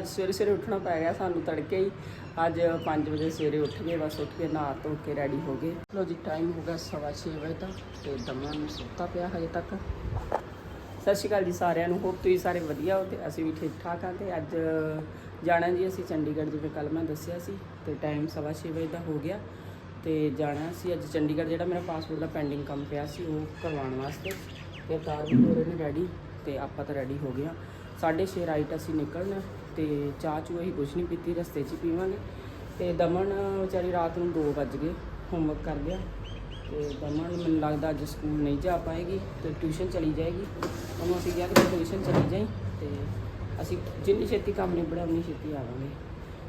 ਅੱਜ ਸਵੇਰੇ ਸਵੇਰੇ ਉੱਠਣਾ ਪੈ ਗਿਆ, ਸਾਨੂੰ ਤੜਕੇ ਹੀ। ਅੱਜ 5 ਵਜੇ ਸਵੇਰੇ ਉੱਠ ਗਏ, ਬਸ ਉੱਠ ਕੇ ਨਹਾ ਧੋ ਕੇ ਰੈਡੀ ਹੋ ਗਏ। ਲੋ ਜੀ ਟਾਈਮ ਹੋ ਗਿਆ ਸਵਾ ਛੇ ਵਜੇ ਦਾ ਤੇ ਦਮਨ ਸੁੱਤਾ ਪਿਆ ਹਜੇ ਤੱਕ। ਸਤਿ ਸ਼੍ਰੀ ਅਕਾਲ ਜੀ ਸਾਰਿਆਂ ਨੂੰ ਹੋਪ ਤੁਸੀਂ ਸਾਰੇ ਵਧੀਆ ਹੋ ਤੇ ਅਸੀਂ ਵੀ ਠੀਕ ਠਾਕ ਹਾਂ ਤੇ ਅੱਜ ਜਾਣਾ ਜੀ ਅਸੀਂ ਚੰਡੀਗੜ੍ਹ, ਜਿਵੇਂ ਕੱਲ ਮੈਂ ਦੱਸਿਆ ਸੀ ਤੇ ਟਾਈਮ ਸਵਾ ਛੇ ਵਜੇ ਦਾ ਹੋ ਗਿਆ ਤੇ ਜਾਣਾ ਸੀ ਅੱਜ ਚੰਡੀਗੜ੍ਹ, ਜਿਹੜਾ ਮੇਰਾ ਪਾਸਪੋਰਟ ਦਾ ਪੈਂਡਿੰਗ ਕੰਮ ਪਿਆ ਸੀ ਉਹ ਕਰਵਾਉਣ ਵਾਸਤੇ। ਤੇ ਅਵਤਾਰ ਵੀ ਹੋ ਰਹੇ ਨੇ ਰੈਡੀ ਤੇ ਆਪਾਂ ਤਾਂ ਰੈਡੀ ਹੋ ਗਏ ਹਾਂ। ਸਾਢੇ ਛੇ ਰਾਈਟ ਅਸੀਂ ਨਿਕਲਣਾ। ਤੇ ਚਾਹ ਚੂ ਅਸੀਂ ਕੁਛ ਨਹੀਂ ਪੀਤੀ, ਰਸਤੇ 'ਚ ਹੀ ਪੀਵਾਂਗੇ। ਤੇ ਦਮਨ ਵਿਚਾਰੀ ਰਾਤ ਨੂੰ 2 ਵੱਜ ਗਏ ਹੋਮਵਰਕ ਕਰ ਲਿਆ ਤੇ ਦਮਨ ਮੈਨੂੰ ਲੱਗਦਾ ਅੱਜ ਸਕੂਲ ਨਹੀਂ ਜਾ ਪਾਏਗੀ ਤੇ ਟਿਊਸ਼ਨ ਚਲੀ ਜਾਏਗੀ। ਉਹਨੂੰ ਅਸੀਂ ਕਿਹਾ ਕਿ ਟਿਊਸ਼ਨ ਚਲੀ ਜਾਈ ਤੇ ਅਸੀਂ ਜਿੰਨੀ ਛੇਤੀ ਕੰਮ ਨਿਬੜਿਆ, ਉਨੀ ਛੇਤੀ ਆਵਾਂਗੇ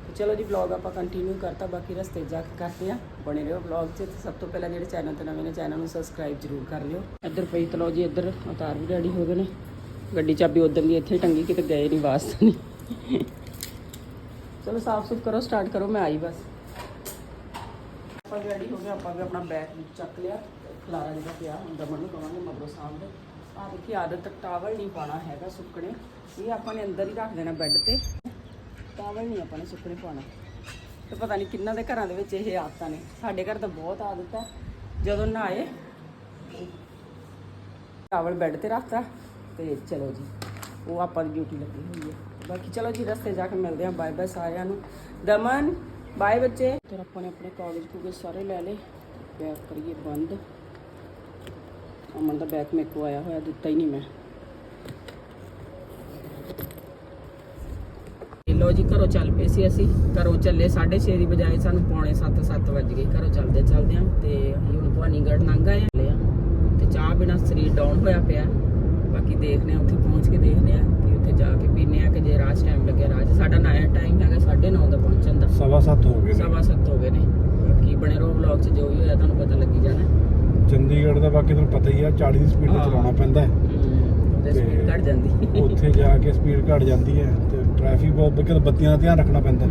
ਤੇ ਚਲੋ ਜੀ ਵਲੌਗ ਆਪਾਂ ਕੰਟੀਨਿਊ ਕਰਤਾ, ਬਾਕੀ ਰਸਤੇ 'ਚ ਜਾ ਕੇ ਕਰਦੇ ਆ ਬਣੇ ਰਹੋ ਵਲੌਗ 'ਚ ਸਭ ਤੋਂ ਪਹਿਲਾਂ ਜਿਹੜੇ ਚੈਨਲ ਤੇ ਨਵੇਂ ਨੇ ਚੈਨਲ ਨੂੰ ਸਬਸਕ੍ਰਾਈਬ ਜ਼ਰੂਰ ਕਰ ਲਿਓ। ਇੱਧਰ ਪਈ ਤਲੋ ਜੀ ਇੱਧਰ ਉਤਾਰ ਵੀ ਰੈਡੀ ਹੋ ਗਏ ਨੇ। ਗੱਡੀ ਚਾਬੀ ਉਧਰ ਦੀ ਇੱਥੇ ਟੰਗੀ, ਕਿਤੇ ਗਏ ਨਹੀਂ ਵਾਸਤੇ ਨਹੀਂ ਚਲੋ ਸਾਫ਼ ਸੁਫ ਕਰੋ ਸਟਾਰਟ ਕਰੋ, ਮੈਂ ਆਈ ਬਸ। ਆਪਾਂ ਰੈਡੀ ਹੋ ਗਏ, ਆਪਾਂ ਵੀ ਆਪਣਾ ਬੈਗ ਚੱਕ ਲਿਆ, ਖਲਾਰਾ ਜਿਹੜਾ ਪਿਆ ਹੁੰਦਾ ਦਮਨ ਨੂੰ ਕਵਾਂਗੇ ਮਗਰੋਂ ਸਾਹਮਣੇ ਆ ਦੇਖੀ, ਆਦਤ ਟਾਵਲ ਨਹੀਂ ਪਾਣਾ ਹੈਗਾ ਸੁੱਕਣੇ। ਇਹ ਆਪਾਂ ਨੇ ਅੰਦਰ ਹੀ ਰੱਖ ਦੇਣਾ ਬੈੱਡ ਤੇ। ਟਾਵਲ ਨਹੀਂ ਆਪਾਂ ਨੇ ਸੁੱਕਣੇ ਪਾਣਾ ਤੇ ਪਤਾ ਨਹੀਂ ਕਿੰਨਾਂ ਦੇ ਘਰਾਂ ਦੇ ਵਿੱਚ ਇਹ ਆਦਤਾਂ ਨੇ। ਸਾਡੇ ਘਰ ਤਾਂ ਬਹੁਤ ਆਦਤ ਹੈ। ਜਦੋਂ ਨਹਾਏ ਟਾਵਲ ਬੈੱਡ ਤੇ ਰੱਖਤਾ, ਤੇ ਚਲੋ ਜੀ, ਉਹ ਆਪਾਂ ਦੀ ਡਿਊਟੀ ਲੱਗੀ ਹੋਈ ਹੈ। ਬਾਕੀ ਚਲੋ ਜੀ, ਰਸਤੇ ਜਾ ਕੇ ਮਿਲਦੇ ਹਾਂ। ਬਾਏ ਬਾਏ ਸਾਰਿਆਂ ਨੂੰ। ਦਮਨ, ਬਾਏ ਬੱਚੇ। ਤੇ ਆਪਾਂ ਨੇ ਆਪਣੇ ਕਾਗਜ਼ ਕੂਗਜ਼ ਸਾਰੇ ਲੈ ਲਏ। ਬੈਗ ਕਰੀਏ ਬੰਦ। ਅਮਨ ਦਾ ਬੈਗ ਮੇਰੇ ਕੋ ਆਇਆ ਹੋਇਆ, ਦਿੱਤਾ ਹੀ ਨਹੀਂ ਮੈਂ। ਤੇ ਲੋ ਜੀ, ਘਰੋਂ ਚੱਲ ਪਏ ਸੀ ਅਸੀਂ। ਘਰੋਂ ਚੱਲੇ 6:30 ਦੀ ਬਜਾਏ ਸਾਨੂੰ ਪੌਣੇ 7 7 ਵੱਜ ਗਏ। ਘਰੋਂ ਚੱਲਦੇ ਚੱਲਦੇ ਆਂ ਤੇ ਅਸੀਂ ਹੁਣ ਭਵਾਨੀਗੜ੍ਹ ਲੰਘ ਆਏ ਆ ਤੇ ਚਾਹ ਬਿਨਾ ਸਰੀਰ ਡਾਊਨ ਹੋਇਆ ਪਿਆ। ਬਾਕੀ ਦੇਖਦੇ ਆ ਉੱਥੇ ਪਹੁੰਚ ਕੇ ਦੇਖਦੇ ਆ ਜਾ ਕੇ ਪੀਨੇ ਆ ਕਿ ਜੇ ਰਾਹ ਟਾਈਮ ਲੱਗਿਆ 'ਚ ਸਾਡਾ ਨਾਇਆ ਟਾਈਮ ਹੈਗਾ 9:30 ਦਾ ਪਹੁੰਚਣ ਦਾ। ਸਵਾ ਸੱਤ ਹੋ ਗਏ ਨੇ। ਸਵਾ ਸੱਤ ਹੋ ਗਏ ਨੇ। ਬਾਕੀ ਬਣੇ ਰਹੋ ਵਲੌਗ 'ਚ ਜੋ ਵੀ ਹੋਇਆ ਤੁਹਾਨੂੰ ਪਤਾ ਲੱਗੀ ਜਾਣਾ। ਚੰਡੀਗੜ੍ਹ ਦਾ ਬਾਕੀ ਤੁਹਾਨੂੰ ਪਤਾ ਹੀ ਆ 40 ਦੀ ਸਪੀਡ ਤੇ। ਚਲਾਉਣਾ ਪੈਂਦਾ ਹੈ। ਤੇ ਸਪੀਡ ਘਟ ਜਾਂਦੀ। ਉੱਥੇ ਜਾ ਕੇ ਸਪੀਡ ਘਟ ਜਾਂਦੀ ਹੈ ਤੇ ਟ੍ਰੈਫਿਕ ਬਹੁਤ ਬਿਕਲ ਬੱਤੀਆਂ ਦਾ ਧਿਆਨ ਰੱਖਣਾ ਪੈਂਦਾ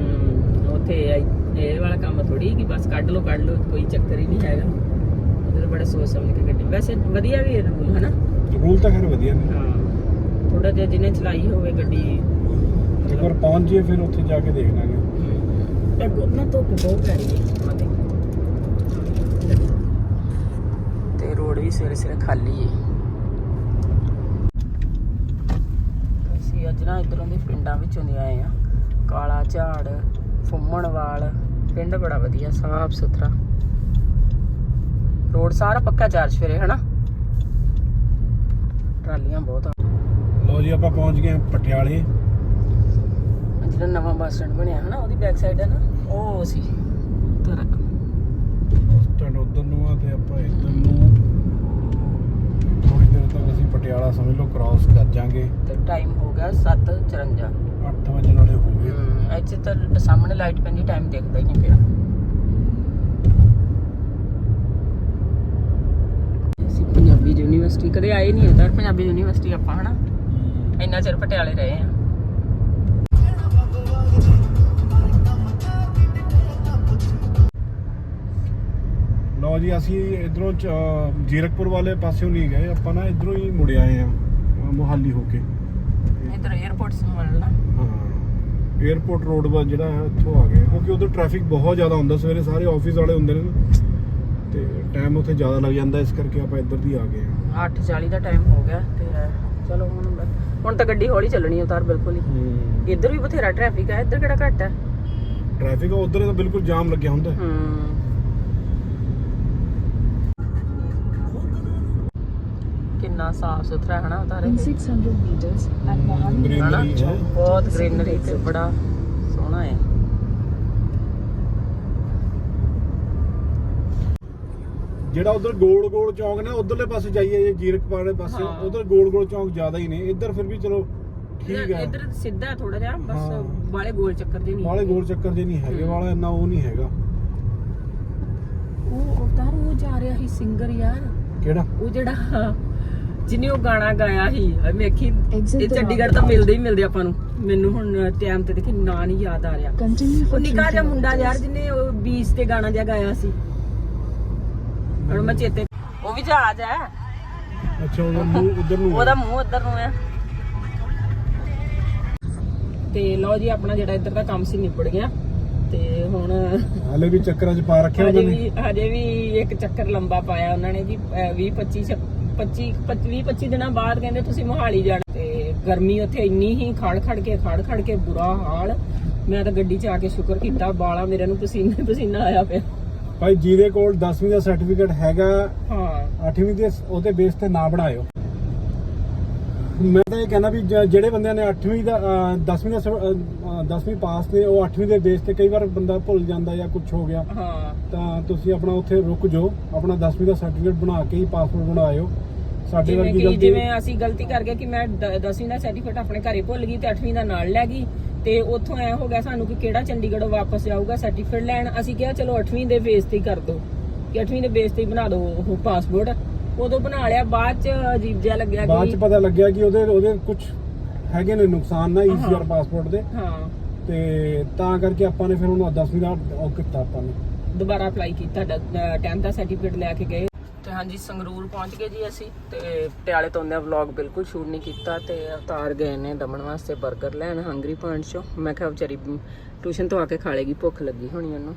ਉੱਥੇ ਇਹ ਵਾਲਾ ਕੰਮ ਥੋੜੀ ਕਿ ਬਸ ਕੱਢ ਲਓ ਕੱਢ ਲਓ ਕੋਈ ਚੱਕਰ ਹੀ ਨਹੀਂ ਹੈਗਾ। ਬੜਾ ਸੋਚ ਸਮਝ ਕੇ ਗੱਡੀ ਵੈਸੇ ਵਧੀਆ ਵੀ ਹੈ ਰੂਲ ਹਨਾ? ਰੂਲ ਤਾਂ ਖੈਰ ਵਧੀਆ ਨੇ। ਹਾਂ ਥੋੜਾ ਜਿਹਾ ਜਿਹਨੇ ਚਲਾਈ ਹੋਵੇ ਗੱਡੀ। ਇੱਕ ਵਾਰ ਪਹੁੰਚ ਜਾਈਏ ਫਿਰ ਉੱਥੇ ਜਾ ਕੇ ਦੇਖ ਲਾਂਗੇ। ਤੇ ਗੋਨਾ ਧੁੱਪ ਬਹੁਤ ਪੈ ਰਹੀ ਹੈ ਤੇ ਰੋਡ ਵੀ ਸਵੇਰੇ ਸਵੇਰੇ ਖਾਲੀ ਹੈ ਅਸੀਂ ਅੱਜ ਨਾ ਇਧਰੋਂ ਦੇ ਪਿੰਡਾਂ ਵਿੱਚੋਂ ਦੀ ਆਏ ਆ ਕਾਲਾ ਝਾੜ ਫੁੰਮਣਵਾਲ ਪਿੰਡ ਬੜਾ ਵਧੀਆ ਸਾਫ਼ ਸੁਥਰਾ। ਰੋਡ ਸਾਰਾ ਪੱਕਾ ਚਾਰ ਸਵੇਰੇ ਹਨਾ? ਟਰਾਲੀਆਂ ਬਹੁਤ ਆ ਲੋ ਜੀ ਆਪਾਂ ਪਹੁੰਚ ਗਏ ਹਾਂ ਪਟਿਆਲੇ। ਜਿਹੜਾ ਨਵਾਂ ਬੱਸ ਸਟੈਂਡ ਬਣਿਆ ਹਨਾ ਉਹਦੀ ਬੈਕ ਸਾਈਡ ਹੈ ਨਾ ਉਹ ਸੀ ਤਰਕ ਸਟੈਂਡ ਉਧਰ ਨੂੰ ਆ ਤੇ ਆਪਾਂ ਇੱਧਰ ਨੂੰ ਥੋੜੀ ਦੇਰ ਤੱਕ ਅਸੀਂ ਪਟਿਆਲਾ ਸਮਝ ਲਓ ਕ੍ਰਾਸ ਕਰ ਜਾਾਂਗੇ। ਤੇ ਟਾਈਮ ਹੋ ਗਿਆ 7:54 8 ਵਜੇ ਨਾਲੇ ਹੋ ਗਏ। ਹਮ, ਇੱਥੇ ਤਾਂ ਸਾਹਮਣੇ ਲਾਈਟ ਪੈਂਦੀ ਟਾਈਮ ਦੇਖਦਾ ਹੀ ਨਹੀਂ ਪਿਆ। ਅਸੀਂ ਪੰਜਾਬੀ ਯੂਨੀਵਰਸਿਟੀ ਕਦੇ ਆਏ ਨਹੀਂ ਉਧਰ ਪੰਜਾਬੀ ਯੂਨੀਵਰਸਿਟੀ ਆਪਾਂ ਹਨਾ? ਇੰਨਾ ਚਿਰ ਪਟਿਆਲੇ ਰਹੇ ਆ। ਲਓ ਜੀ ਅਸੀਂ ਇਧਰੋਂ ਜੀਰਕਪੁਰ ਵਾਲੇ ਪਾਸਿਓਂ ਨਹੀਂ ਗਏ ਆਪਾਂ ਨਾ ਇਧਰੋਂ ਹੀ ਮੁੜ ਆਏ ਆ ਮੁਹਾਲੀ ਹੋ ਕੇ। ਇਧਰ 에어ਪੋਰਟ ਸਮਲਣਾ ਹਾਂ 에어ਪੋਰਟ ਰੋਡ ਵਾ ਜਿਹੜਾ ਹੈ ਉੱਥੋਂ ਆ ਗਏ ਕਿਉਂਕਿ ਉਧਰ ਟ੍ਰੈਫਿਕ ਬਹੁਤ ਜ਼ਿਆਦਾ ਹੁੰਦਾ ਸਵੇਰੇ ਸਾਰੇ ਆਫਿਸ ਵਾਲੇ ਹੁੰਦੇ ਨੇ ਤੇ ਟਾਈਮ ਉੱਥੇ ਜ਼ਿਆਦਾ ਲੱਗ ਜਾਂਦਾ ਇਸ ਕਰਕੇ ਆਪਾਂ ਇੱਧਰ ਦੀ ਆ ਗਏ ਆ। 8:40 ਦਾ ਟਾਈਮ ਹੋ ਗਿਆ ਤੇ ਚਲੋ ਹੁਣ ਹੁਣ ਤਾਂ ਗੱਡੀ ਹੌਲੀ ਚੱਲਣੀ ਉਤਾਰ ਬਿਲਕੁਲ ਹੀ। ਇੱਧਰ ਵੀ ਬਥੇਰਾ ਟ੍ਰੈਫਿਕ ਹੈ ਇੱਧਰ ਕਿਹੜਾ ਘੱਟ ਹੈ ਟ੍ਰੈਫਿਕ ਉਧਰ ਤਾਂ ਬਿਲਕੁਲ ਜਾਮ ਲੱਗਿਆ ਹੁੰਦਾ। ਹੈ। ਕਿੰਨਾ ਸਾਫ਼ ਸੁਥਰਾ ਹੈ ਨਾ ਉਤਾਰੇ In 600 meters at Mahan Greenery ਹੈ। ਬਹੁਤ ਗ੍ਰੀਨਰੀ ਤੇ ਬੜਾ ਸੋਹਣਾ ਹੈ। ਜਿਹੜਾ ਉਧਰ ਗੋਲ ਗੋਲ ਚੌਂਕ ਨੇ ਉਧਰਲੇ ਪਾਸੇ ਜਾਈਏ ਜੇ ਜੀਰਕਪੁਰ ਵਾਲੇ ਪਾਸੇ ਹਾਂ। ਉਧਰ ਗੋਲ ਗੋਲ ਚੌਂਕ ਜ਼ਿਆਦਾ ਹੀ ਨੇ। ਇੱਧਰ ਫਿਰ ਵੀ ਚਲੋ ਠੀਕ ਹੈ। ਇੱਧਰ ਸਿੱਧਾ ਥੋੜਾ ਜਿਹਾ ਬਸ। ਵਾਲੇ ਗੋਲ ਚੱਕਰ ਜੇ ਨਹੀਂ ਵਾਲੇ ਗੋਲ ਚੱਕਰ ਜੇ ਨਹੀਂ ਹੈਗੇ। ਵਾਲਾ ਇੰਨਾ ਉਹ ਨਹੀਂ ਹੈਗਾ। ਉਹ ਉਤਾਰ ਉਹ ਜਾ ਰਿਹਾ ਸੀ ਸਿੰਗਰ ਯਾਰ। ਕਿਹੜਾ? ਉਹ ਜਿਹੜਾ ਜਿਹਨੇ ਉਹ ਗਾਣਾ ਗਾਇਆ ਸੀ। ਮੈਂ ਵੇਖੀ Exit ਇਹ ਚੰਡੀਗੜ੍ਹ ਤਾਂ ਮਿਲਦੇ ਹੀ ਮਿਲਦੇ ਆਪਾਂ ਨੂੰ। ਮੈਨੂੰ ਹੁਣ ਟਾਈਮ ਤੇ ਦੇਖੀ ਨਾਂ ਨਹੀਂ ਯਾਦ ਆ ਰਿਹਾ। Continue ਉਹ ਨਿੱਕਾ ਜਿਹਾ 3 ਮੁੰਡਾ ਯਾਰ. ਜਿਹਨੇ ਉਹ ਬੀਚ ਤੇ ਗਾਣਾ ਜਿਹਾ ਗਾਇਆ ਸੀ। ਹੁਣ ਮੈਂ ਚੇਤੇ ਉਹ ਵੀ ਜਹਾਜ਼ ਹੈ। ਅੱਛਾ ਉਹਦਾ ਮੂੰਹ ਉਧਰ ਨੂੰ। ਉਹਦਾ ਮੂੰਹ ਉਧਰ ਨੂੰ ਹੈ। ਤੇ ਲਓ ਜੀ ਆਪਣਾ ਜਿਹੜਾ ਇੱਧਰ ਦਾ ਕੰਮ ਸੀ ਨਿਬੜ ਗਿਆ। ਤੇ ਹੁਣ ਹਾਲੇ ਵੀ ਚੱਕਰਾਂ 'ਚ ਪਾ ਰੱਖਿਆ ਹਜੇ ਉਹਨਾਂ ਨੇ। ਵੀ ਹਜੇ ਵੀ ਇੱਕ ਚੱਕਰ ਲੰਬਾ ਪਾਇਆ ਉਹਨਾਂ ਨੇ ਜੀ 20 25 25 20 25 ਦਿਨਾਂ ਬਾਅਦ ਕਹਿੰਦੇ ਤੁਸੀਂ ਮੋਹਾਲੀ ਜਾਣਾ। ਤੇ ਗਰਮੀ ਉੱਥੇ ਇੰਨੀ ਹੀ ਖੜ ਖੜ ਕੇ ਖੜ ਖੜ ਕੇ ਬੁਰਾ ਹਾਲ। ਮੈਂ ਤਾਂ ਗੱਡੀ 'ਚ ਆ ਕੇ ਸ਼ੁਕਰ ਕੀਤਾ ਬਾਲਾ ਮੇਰੇ ਨੂੰ ਪਸੀਨੇ ਪਸੀਨਾ ਆਇਆ ਪਿਆ। ਭਾਈ ਜਿਹਦੇ ਕੋਲ 10ਵੀਂ ਦਾ ਸਰਟੀਫਿਕੇਟ ਹੈਗਾ ਹਾਂ। 8ਵੀਂ ਦੇ ਉਹਦੇ ਬੇਸ ਤੇ ਨਾ ਬਣਾਇਓ। ਮੈਂ ਤਾਂ ਇਹ ਕਹਿੰਦਾ ਵੀ ਜ- ਜਿਹੜੇ ਬੰਦਿਆਂ ਨੇ 8ਵੀਂ ਦਾ 10ਵੀਂ ਦਾ 10ਵੀਂ ਪਾਸ ਨੇ ਉਹ 8ਵੀਂ ਦੇ ਬੇਸ ਤੇ ਕਈ ਵਾਰ ਬੰਦਾ ਭੁੱਲ ਜਾਂਦਾ ਜਾਂ ਕੁਝ ਹੋ ਗਿਆ। ਹਾਂ। ਤਾਂ ਤੁਸੀਂ ਆਪਣਾ ਉੱਥੇ ਰੁਕ ਜਾਓ ਆਪਣਾ 10ਵੀਂ ਦਾ ਸਰਟੀਫਿਕੇਟ ਬਣਾ ਕੇ ਹੀ ਪਾਸਪੋਰਟ ਬਣਾਇਓ। ਸਾਡੇ ਜਿਵੇਂ ਵਰਗੀ ਕਿ ਗਲਤੀ ਜਿਵੇਂ ਅਸੀਂ ਗਲਤੀ ਕਰ ਗਏ ਕਿ ਮੈਂ 10ਵੀਂ ਦਾ ਸਰਟੀਫਿਕੇਟ ਆਪਣੇ ਘਰੇ ਭੁੱਲ ਗਈ ਤੇ 8ਵੀਂ ਦਾ ਨਾਲ ਲੈ ਗਈ ਤੇ ਉੱਥੋਂ ਐ ਹੋ ਗਿਆ ਸਾਨੂੰ ਕਿ ਕਿਹੜਾ ਚੰਡੀਗੜ੍ਹੋਂ ਵਾਪਸ ਆਊਗਾ ਸਰਟੀਫਿਕੇਟ ਲੈਣ। ਅਸੀਂ ਕਿਹਾ ਚਲੋ 8ਵੀਂ ਦੇ ਬੇਸ ਤੇ ਕਰ ਦੋ ਕਿ 8ਵੀਂ ਦੇ ਬੇਸ ਤੇ ਬਣਾ ਦਿਓ ਉਹ ਪਾਸਪੋਰਟ ਉਦੋਂ ਬਣਾ ਲਿਆ ਬਾਅਦ ਚ ਅਜੀਬ ਜਿਹਾ ਲੱਗਿਆ ਬਾਅਦ ਚ ਕਿ ਪਤਾ ਲੱਗਿਆ ਕਿ ਉਹਦੇ ਉਹਦੇ ਕੁਝ ਹੈਗੇ ਨੇ ਨੁਕਸਾਨ ਨਾ ਈਸੀਆਰ ਪਾਸਪੋਰਟ ਦੇ। ਹਾਂ। ਤੇ ਤਾਂ ਕਰਕੇ ਆਪਾਂ ਨੇ ਫਿਰ ਉਹਨੂੰ 10ਵੀਂ ਦਾ ਉਹ ਕੀਤਾ ਆਪਾਂ ਨੇ। ਦੁਬਾਰਾ ਅਪਲਾਈ ਕੀਤਾ 10th ਦਾ ਸਰਟੀਫਿਕੇਟ ਲੈ ਕੇ ਗਏ। ਤੇ ਹਾਂਜੀ, ਸੰਗਰੂਰ ਪਹੁੰਚ ਗਏ ਜੀ ਅਸੀਂ ਤੇ ਪਟਿਆਲੇ ਤੋਂ ਆਉਂਦਿਆਂ ਵਲੌਗ ਬਿਲਕੁਲ ਸ਼ੂਟ ਨਹੀਂ ਕੀਤਾ ਤੇ ਅਵਤਾਰ ਗਏ ਨੇ ਦਮਣ ਵਾਸਤੇ 버ਗਰ ਲੈਣ ਹੰਗਰੀ ਪੁਆਇੰਟ ਚੋਂ। ਮੈਂ ਕਿਹਾ ਵਿਚਾਰੀ ਟਿਊਸ਼ਨ ਤੋਂ ਆ ਕੇ ਖਾ ਲੇਗੀ ਭੁੱਖ ਲੱਗੀ ਹੋਣੀ ਉਹਨੂੰ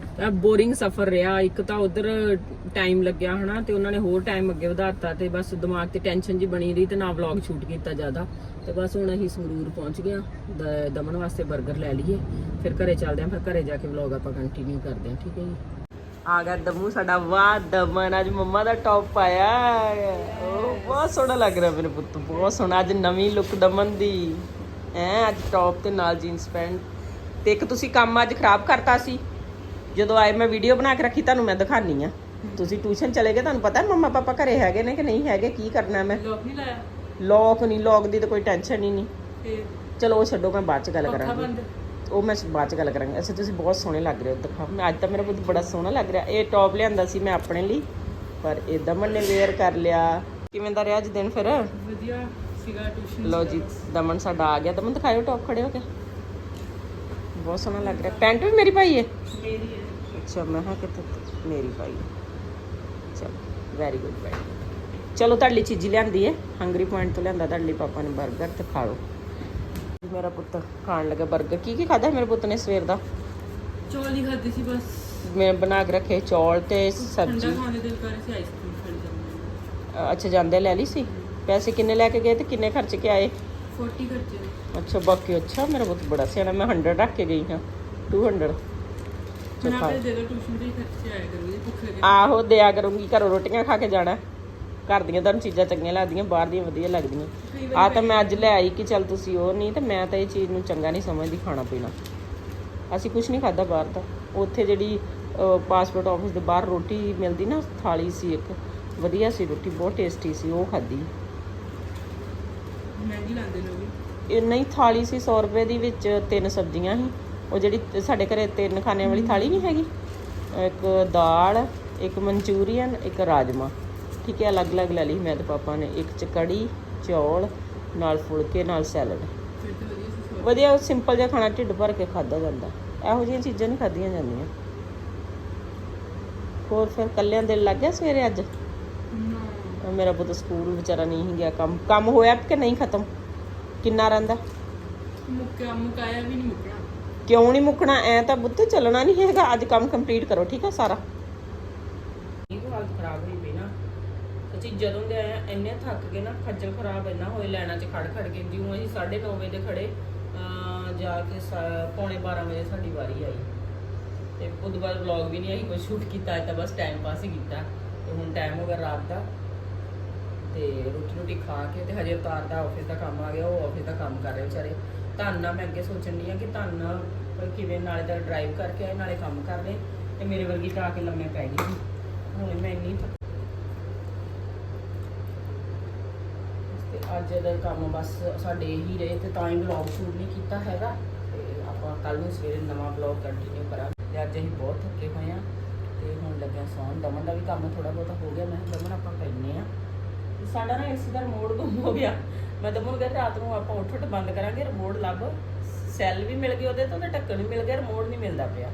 ਤਾਂ ਬੋਰਿੰਗ ਸਫ਼ਰ ਰਿਹਾ। ਇੱਕ ਤਾਂ ਉਧਰ ਟਾਈਮ ਲੱਗਿਆ ਹਨਾ ਤੇ ਉਹਨਾਂ ਨੇ ਹੋਰ ਟਾਈਮ ਅੱਗੇ ਵਧਾਤਾ ਤੇ ਬਸ ਦਿਮਾਗ ਤੇ ਟੈਨਸ਼ਨ ਜੀ ਬਣੀ ਰਹੀ ਤੇ ਨਾ ਵਲੌਗ ਸ਼ੂਟ ਕੀਤਾ ਜ਼ਿਆਦਾ। ਤੇ ਬਸ ਹੁਣ ਅਸੀਂ ਸੰਗਰੂਰ ਪਹੁੰਚ ਗਏ ਹਾਂ। ਦ- ਦਮਨ ਵਾਸਤੇ 버ਗਰ ਲੈ ਲਈਏ। ਫਿਰ ਘਰੇ ਚੱਲਦੇ ਆਂ ਫਿਰ ਘਰੇ ਜਾ ਕੇ ਵਲੌਗ ਆਪਾਂ ਕੰਟੀਨਿਊ ਕਰਦੇ ਆਂ ਠੀਕ ਹੈ ਜੀ? ਆ ਗਿਆ ਦਮੂ, ਸਾਡਾ ਵਾਹ ਦਮਨ। ਅੱਜ ਮੰਮਾ ਦਾ ਟੌਪ ਪਾਇਆ ਉਹ ਬਹੁਤ ਸੋਹਣਾ ਲੱਗ ਰਿਹਾ ਮੇਰੇ ਪੁੱਤ, ਬਹੁਤ ਸੋਹਣਾ। ਅੱਜ ਨਵੀਂ ਲੁੱਕ ਦਮਨ ਦੀ। ਐ ਅੱਜ ਟੌਪ ਤੇ ਨਾਲ ਜੀਨਸ ਪੈਂਟ। ਤੇ ਇੱਕ ਤੁਸੀਂ ਕੰਮ ਅੱਜ ਖਰਾਬ ਕਰਤਾ ਸੀ? ਜਦੋਂ ਆਏ ਮੈਂ ਵੀਡੀਓ ਬਣਾ ਕੇ ਰੱਖੀ ਤੁਹਾਨੂੰ ਮੈਂ ਦਿਖਾਣੀ ਆ। ਤੁਸੀਂ ਟਿਊਸ਼ਨ ਚਲੇ ਗਏ ਤੁਹਾਨੂੰ ਪਤਾ ਮੰਮਾ ਪਾਪਾ ਘਰੇ ਹੈਗੇ ਨੇ ਕਿ ਨਹੀਂ ਹੈਗੇ ਕੀ ਕਰਨਾ ਮੈਂ? ਲੋਕ ਨਹੀਂ ਲਾਇਆ? ਲੋਕ ਨਹੀਂ ਲੋਕ ਦੀ ਤਾਂ ਕੋਈ ਟੈਨਸ਼ਨ ਹੀ ਨਹੀਂ। ਚਲੋ ਉਹ ਛੱਡੋ ਮੈਂ ਬਾਅਦ ਚ ਗੱਲ ਕਰਾਂਗੀ। ਉਹ ਮੈਂ ਬਾਅਦ ਚ ਗੱਲ ਕਰਾਂਗੇ। ਅੱਛਾ ਤੁਸੀਂ ਬਹੁਤ ਸੋਹਣੇ ਲੱਗ ਰਹੇ ਹੋ ਦਿਖਾ ਮੈਂ ਅੱਜ ਤਾਂ ਮੇਰਾ ਬਹੁਤ ਬੜਾ ਸੋਹਣਾ ਲੱਗ ਰਿਹਾ। ਇਹ ਟੌਪ ਲਿਆਂਦਾ ਸੀ ਮੈਂ ਆਪਣੇ ਲਈ ਪਰ ਇਹ ਦਮਨ ਨੇ ਵੇਅਰ ਕਰ ਲਿਆ। ਕਿਵੇਂ ਦਾ ਰਿਹਾ ਅੱਜ ਦਿਨ ਫਿਰ? ਵਧੀਆ ਸੀਗਾ ਟਿਊਸ਼ਨ ਲਓ ਜੀ ਦਮਨ ਸਾਡਾ ਆ ਗਿਆ। ਦਮਨ ਦਿਖਾਇਓ ਟੌਪ ਖੜੇ ਹੋ ਕੇ। ਬਹੁਤ ਸੋਹਣਾ ਲੱਗ ਰਿਹਾ। ਪੈਂਟ ਵੀ ਮੇਰੀ ਪਾਈ ਹੈ ਮੇਰੀ ਹੈ ਅੱਛਾ ਮੈਂ ਹਾਂ ਕਿ ਤੂੰ ਮੇਰੀ ਪਾਈ ਚਲੋ ਵੈਰੀ ਗੁੱਡ ਵੈਰੀ ਚਲੋ ਤੁਹਾਡੇ ਲਈ ਚੀਜ਼ੀ ਲਿਆਂਦੀ ਹੈ ਹੰਗਰੀ ਪੁਆਇੰਟ ਤੋਂ ਲਿਆਂਦਾ ਤੁਹਾਡੇ ਲਈ ਪਾਪਾ ਨੇ 버ਗਰ ਤੇ ਖਾ ਲਓ। ਮੇਰਾ ਪੁੱਤ ਖਾਣ ਲੱਗਾ 버ਗਰ ਕੀ ਕੀ ਖਾਦਾ ਮੇਰੇ ਪੁੱਤ ਨੇ ਸਵੇਰ ਦਾ? ਚੌਲ ਹੀ ਖਾਦੀ ਸੀ ਬਸ। ਮੈਂ ਬਣਾ ਕੇ ਰੱਖੇ ਚੌਲ ਤੇ ਠੰਡਾ ਸਬਜ਼ੀ। ਖਾਣ ਦੇ ਦਿਲ ਕਰ ਰਿਹਾ ਸੀ ਆਈਸਕ੍ਰੀਮ ਖਾਣ ਜਾਂਦੇ ਅੱਛਾ ਜਾਂਦੇ ਲੈ ਲਈ ਸੀ? ਪੈਸੇ ਕਿੰਨੇ ਲੈ ਕੇ ਗਏ ਤੇ ਕਿੰਨੇ ਖਰਚ ਕੇ ਆਏ? 40 ਖਰਚੇ ਅੱਛਾ ਬਾਕੀ ਅੱਛਾ ਮੇਰਾ ਪੁੱਤ ਬੜਾ ਸਿਆਣਾ ਮੈਂ 100 ਰੱਖ ਕੇ ਗਈ ਹਾਂ। 200 ਹੁਣ ਆਪੇ ਦੇ ਦੋ ਟਿਊਸ਼ਨ ਦੇ ਖਰਚੇ ਆਇਆ ਕਰੂਗੀ ਭੁੱਖ ਲੱਗੇ ਆਹੋ ਦਿਆ ਕਰੂੰਗੀ ਘਰੋਂ ਰੋਟੀਆਂ ਖਾ ਕੇ ਜਾਣਾ। ਘਰ ਦੀਆਂ ਤੁਹਾਨੂੰ ਚੀਜ਼ਾਂ ਚੰਗੀਆਂ ਲੱਗਦੀਆਂ ਬਾਹਰ ਦੀਆਂ ਵਧੀਆ ਲੱਗਦੀਆਂ। ਆ ਤਾਂ ਮੈਂ ਅੱਜ ਲੈ ਆਈ ਕਿ ਚੱਲ ਤੁਸੀਂ ਉਹ ਨਹੀਂ ਤੇ ਮੈਂ ਤਾਂ ਇਹ ਚੀਜ਼ ਨੂੰ ਚੰਗਾ ਨਹੀਂ ਸਮਝਦੀ ਖਾਣਾ ਪੀਣਾ। ਅਸੀਂ ਕੁਝ ਨਹੀਂ ਖਾਦਾ ਬਾਹਰ ਦਾ। ਉੱਥੇ ਜਿਹੜੀ ਪਾਸਪੋਰਟ ਆਫਿਸ ਦੇ ਬਾਹਰ ਰੋਟੀ ਮਿਲਦੀ ਨਾ ਥਾਲੀ ਸੀ ਇੱਕ। ਵਧੀਆ ਸੀ ਰੋਟੀ ਬਹੁਤ ਟੇਸਟੀ ਸੀ ਉਹ ਖਾਦੀ ਮਹਿੰਗੀ ਲਾਉਂਦੇ ਲੋਕ ਇਹ ਨਹੀਂ ਥਾਲੀ ਸੀ 100 ਰੁਪਏ ਦੀ ਵਿੱਚ ਤਿੰਨ ਸਬਜ਼ੀਆਂ ਸੀ। ਉਹ ਜਿਹੜੀ ਸਾਡੇ ਘਰੇ ਤਿੰਨ ਖਾਣੇ ਵਾਲੀ ਥਾਲੀ ਨਹੀਂ ਹੈਗੀ। ਇੱਕ ਦਾਲ ਇੱਕ ਮਨਚੂਰੀਅਨ ਇੱਕ ਰਾਜਮਾ ਠੀਕ ਹੈ ਅਲੱਗ-ਅਲੱਗ ਲੈ ਲਈ ਮੈਂ ਤੇ ਪਾਪਾ ਨੇ। ਇੱਕ ਚ ਕੜੀ ਚੌਲ ਨਾਲ ਫੁਲਕੇ ਨਾਲ ਸੈਲਡ। ਵਧੀਆ ਸਿੰਪਲ ਜਿਹਾ ਖਾਣਾ ਢਿੱਡ ਭਰ ਕੇ ਖਾਦਾ ਜਾਂਦਾ। ਇਹੋ ਜਿਹੀਆਂ ਚੀਜ਼ਾਂ ਨਹੀਂ ਖਾਧੀਆਂ ਜਾਂਦੀਆਂ। ਹੋਰ ਫਿਰ ਕੱਲਿਆਂ ਦਿਲ ਲੱਗ ਗਿਆ ਸਵੇਰੇ ਅੱਜ? ਮੇਰਾ ਪੁੱਤ ਸਕੂਲ ਵਿਚਾਰਾ ਨਹੀਂ ਗਿਆ ਕੰਮ। ਕੰਮ ਹੋਇਆ ਕਿ ਨਹੀਂ ਖਤਮ? ਕਿੰਨਾ ਰਹਿੰਦਾ? ਮੁੱਕਿਆ ਮੁਕਾਇਆ ਵੀ ਨਹੀਂ ਮੁੱਕਣਾ। ਕਿਉਂ ਨਹੀਂ ਮੁੱਕਣਾ? ਐ ਤਾਂ ਬੁੱਤ ਚੱਲਣਾ ਨਹੀਂ ਹੈਗਾ। ਅੱਜ ਕੰਮ ਕੰਪਲੀਟ ਕਰੋ, ਠੀਕ ਆ ਸਾਰਾ? ਇਹ ਹਾਲਤ ਖਰਾਬ ਹੋਈ ਪਈ ਨਾ। ਅਸੀਂ ਜਦੋਂ ਦੇ ਆਏ ਇੰਨੇ ਥੱਕ ਗਏ ਨਾ, ਖੱਜਲ ਖਰਾਬ ਇੰਨਾ ਹੋਏ ਲੈਣਾ 'ਚ ਖੜ ਖੜ ਕੇ। ਜਿਉਂ ਅਸੀਂ 9:30 ਵਜੇ ਦੇ ਖੜੇ ਜਾ ਕੇ ਪੌਣੇ 12 ਵਜੇ ਸਾਡੀ ਵਾਰੀ ਆਈ। ਤੇ ਉਦੋਂ ਬਾਅਦ ਵਲੌਗ ਵੀ ਨਹੀਂ ਅਸੀਂ ਕੋਈ ਸ਼ੂਟ ਕੀਤਾ ਅੱਜ ਤਾਂ ਬਸ ਟਾਈਮ ਪਾਸ ਹੀ ਕੀਤਾ। ਤੇ ਹੁਣ ਟਾਈਮ ਹੋ ਗਿਆ ਰਾਤ ਦਾ। ਤੇ ਰੋਟੀ ਰੋਟੀ ਖਾ ਕੇ, ਤੇ ਹਜੇ ਉਤਾਰ ਦਾ ਆਫਿਸ ਦਾ ਕੰਮ ਆ ਗਿਆ, ਉਹ ਆਫਿਸ ਦਾ ਕੰਮ ਕਰ ਰਹੇ ਵਿਚਾਰੇ। ਧੰਨ ਨਾਲ ਮੈਂ ਅੱਗੇ ਸੋਚਣ ਦੀ ਆ ਕਿ ਧੰਨ ਨਾਲ ਕਿਵੇਂ ਨਾਲੇ ਦਾ ਡਰਾਈਵ ਕਰਕੇ ਆਏ, ਨਾਲੇ ਕੰਮ ਕਰ ਰਹੇ। ਤੇ ਮੇਰੇ ਵਰਗੀ ਤਾਂ ਆ ਕੇ ਲੰਮੇ ਪੈ ਗਈ ਸੀ। ਹੁਣ ਮੈਂ ਇੰਨੀ ਤੇ ਅੱਜ ਦਾ ਕੰਮ ਬਸ ਸਾਡੇ ਇਹੀ ਰਹੇ, ਤੇ ਤਾਂ ਹੀ ਵਲੌਗ ਸ਼ੂਟ ਨਹੀਂ ਕੀਤਾ ਹੈਗਾ। ਤੇ ਆਪਾਂ ਕੱਲ ਨੂੰ ਸਵੇਰੇ ਨਵਾਂ ਵਲੌਗ ਕੰਟੀਨਿਊ ਕਰਾਂਗੇ। ਤੇ ਅੱਜ ਅਸੀਂ ਬਹੁਤ ਥੱਕੇ ਹੋਏ ਆ। ਤੇ ਹੁਣ ਲੱਗਿਆ ਸੌਣ। ਦਮਨ ਦਾ ਵੀ ਕੰਮ ਥੋੜਾ ਬਹੁਤਾ ਹੋ ਗਿਆ। ਮੈਂ ਕਿਹਾ, ਦਮਨ, ਆਪਾਂ ਪੈਨੇ ਆ। ਸਾਡਾ ਨਾ ਏਸੀ ਦਾ ਰਿਮੋਟ ਗੁੰਮ ਹੋ ਗਿਆ। ਮੈਂ ਦਮਨ ਨੂੰ ਕਿਹਾ ਰਾਤ ਨੂੰ ਆਪਾਂ ਉੱਠ ਉੱਠ ਬੰਦ ਕਰਾਂਗੇ ਰਿਮੋਟ ਲੱਭ। ਸੈੱਲ ਵੀ ਮਿਲ ਗਈ ਉਹਦੇ ਤੋਂ ਤੇ ਢੱਕਣ ਵੀ ਮਿਲ ਗਿਆ ਰਿਮੋਟ ਨਹੀਂ ਮਿਲਦਾ ਪਿਆ।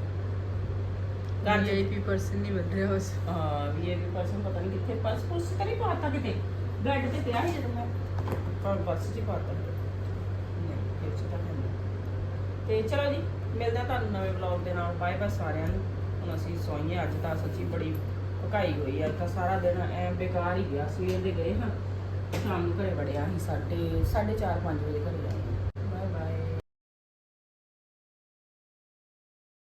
ਘਰ ਚ ਵੀਆਈਪੀ ਪਰਸਨ ਨਹੀਂ ਬਣ ਰਿਹਾ ਉਸ। ਹਾਂ ਵੀ ਇਹ ਪਰਸਨ ਪਤਾ ਨਹੀਂ ਕਿੱਥੇ ਪਰਸ ਪੁਰਸ ਤਾਂ ਨਹੀਂ ਪਾਤਾ ਕਿਤੇ? ਬੈੱਡ ਤੇ ਪਿਆ ਸੀ ਜਦੋਂ ਮੈਂ। ਪਰ ਬੱਸ ਹੀ ਪਾਤਾ। ਨਹੀਂ ਫਿਰ 'ਚ ਤਾਂ ਹੈ ਨਹੀਂ। ਤੇ ਚਲੋ ਜੀ ਮਿਲਦੇ ਤੁਹਾਨੂੰ ਨਵੇਂ ਵਲੌਗ ਦੇ ਨਾਲ। ਬਾਏ ਬਾਏ ਸਾਰਿਆਂ ਨੂੰ। ਹੁਣ ਅਸੀਂ ਸੋਈਏ ਅੱਜ ਤਾਂ ਸੱਚੀ ਬੜੀ ਪਕਾਈ ਹੋਈ ਆ ਤਾਂ ਸਾਰਾ ਦਿਨ ਐ ਬੇਕਾਰ ਹੀ ਗਿਆ, ਸਵੇਰ ਦੇ ਗਏ ਹਾਂ, ਸ਼ਾਮ ਨੂੰ ਘਰੇ ਵੜਿਆ ਸੀ, ਸਾਢੇ 4:30 5 ਵਜੇ ਘਰੇ ਆਏ।